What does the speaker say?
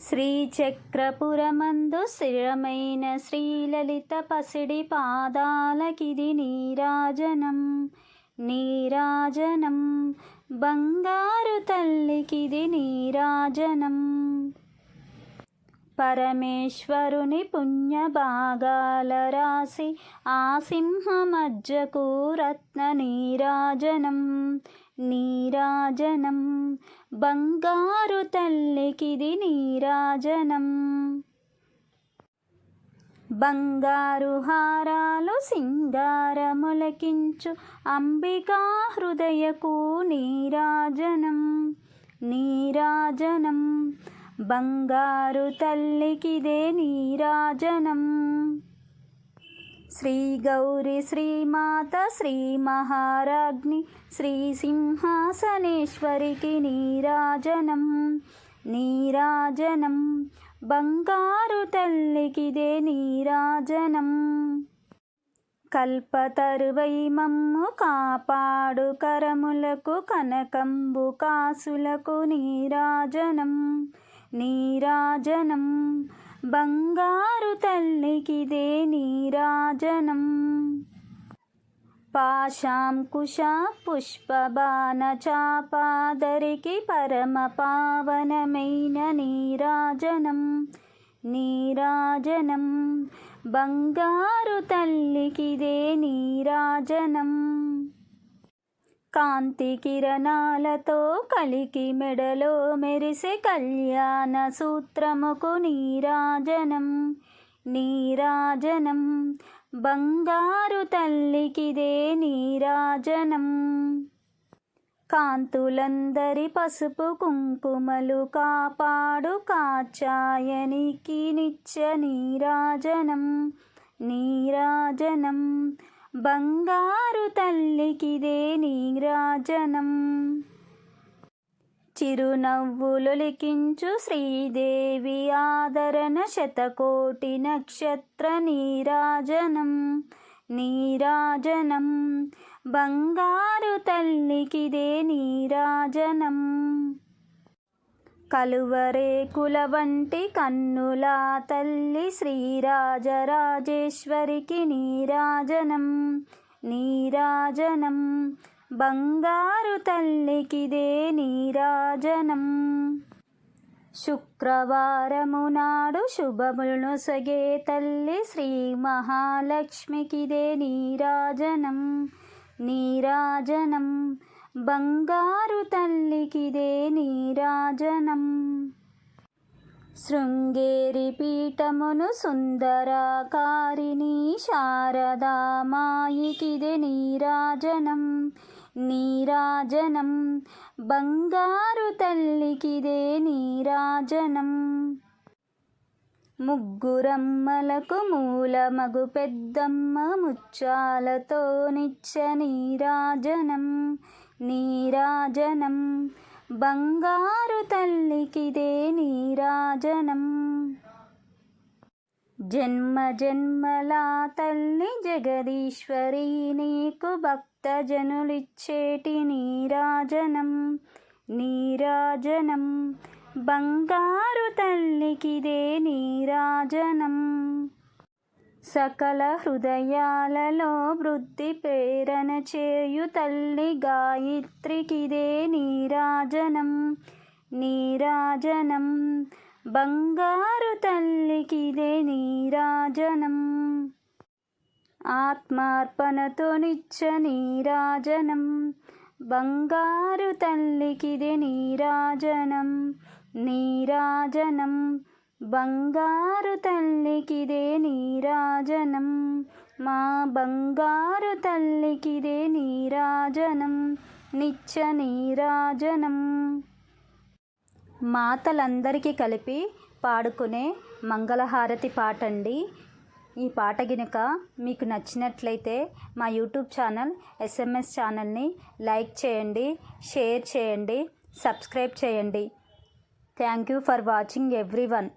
శ్రీచక్రపురమందు స్థిరమైన శ్రీలలిత పసిడి పాదాలకిది నీరాజనం నీరాజనం. బంగారు తల్లికిది నీరాజనం. పరమేశ్వరుని పుణ్యభాగాల రాసి ఆ సింహమజ్జకు రత్న నీరాజనం నీరాజనం. బంగారు తల్లికిది నీరాజనం బంగారు హారాలు సింగారములకించు అంబికా హృదయకు నీరాజనం నీరాజనం బంగారు తల్లికిదే నీరాజనం శ్రీ గౌరి శ్రీమాత శ్రీ మహారాజ్ని శ్రీ సింహాసనేశ్వరికి నీరాజనం నీరాజనం బంగారు తల్లికిదే నీరాజనం. కల్పతరువై మమ్ము కాపాడు కరములకు కనకంబు కాసులకు నీరాజనం. నీరాజనం. బంగారు తల్లికిదే నీరాజనం. పాశాంకుశ పుష్పబాణచాపాదరికి పరమ పావనమైన నీరాజనం. నీరాజనం. బంగారు తల్లికిదే నీరాజనం. కాంతి కిరణాలతో కలికి మెడలో మెరిసే కళ్యాణ సూత్రముకు నీరాజనం. నీరాజనం. బంగారు తల్లికిదే నీరాజనం. కాంతులందరి పసుపు కుంకుమలు కాపాడు కాచాయనికి నిత్య నీరాజనం. నీరాజనం. బంగారు తల్లికిదే నీరాజనం చిరునవ్వులు లిఖించు శ్రీదేవి ఆదరణ శతకోటి నక్షత్ర నీరాజనం నీరాజనం బంగారు తల్లికిదే నీరాజనం కలువరేకుల వంటి కన్నుల తల్లి శ్రీరాజరాజేశ్వరికి నీరాజనం నీరాజనం. బంగారు తల్లికిదే నీరాజనం. శుక్రవారము నాడు శుభములను సగే తల్లి శ్రీ మహాలక్ష్మికిదే నీరాజనం నీరాజనం. బంగారు తల్లికిదే నీరాజనం శృంగేరి పీఠమును సుందరాకారిణి శారదామాయికిదే నీరాజనం నీరాజనం బంగారు తల్లికిదే నీరాజనం ముగ్గురమ్మలకు మూలమగు పెద్దమ్మ ముచ్చాలతో నిచ్చ నీరాజనం నీరాజనం. బంగారు తల్లికిదే నీరాజనం. జన్మ జన్మలా తల్లి జగదీశ్వరి నీకు భక్తజనులిచ్చేటి నీరాజనం. నీరాజనం. బంగారు తల్లికిదే నీరాజనం. సకల హృదయాలలో వృద్ధి ప్రేరణ చేయు తల్లి గాయత్రికిదే నీరాజనం నీరాజనం. బంగారు తల్లికిదే నీరాజనం. ఆత్మార్పణతో నిచ్చ నీరాజనం. బంగారు తల్లికిదే నీరాజనం నీరాజనం. బంగారు తల్లికిదే నీరాజనం మా బంగారు తల్లికిదే నీరాజనం నిత్య నీరాజనం మాతలందరికీ కలిపి పాడుకునే మంగళహారతి పాట అండి ఈ పాట గినక మీకు నచ్చినట్లయితే మా YouTube channel S M S ఛానల్ని లైక్ చేయండి షేర్ చేయండి సబ్స్క్రైబ్ చేయండి. Thank you for watching everyone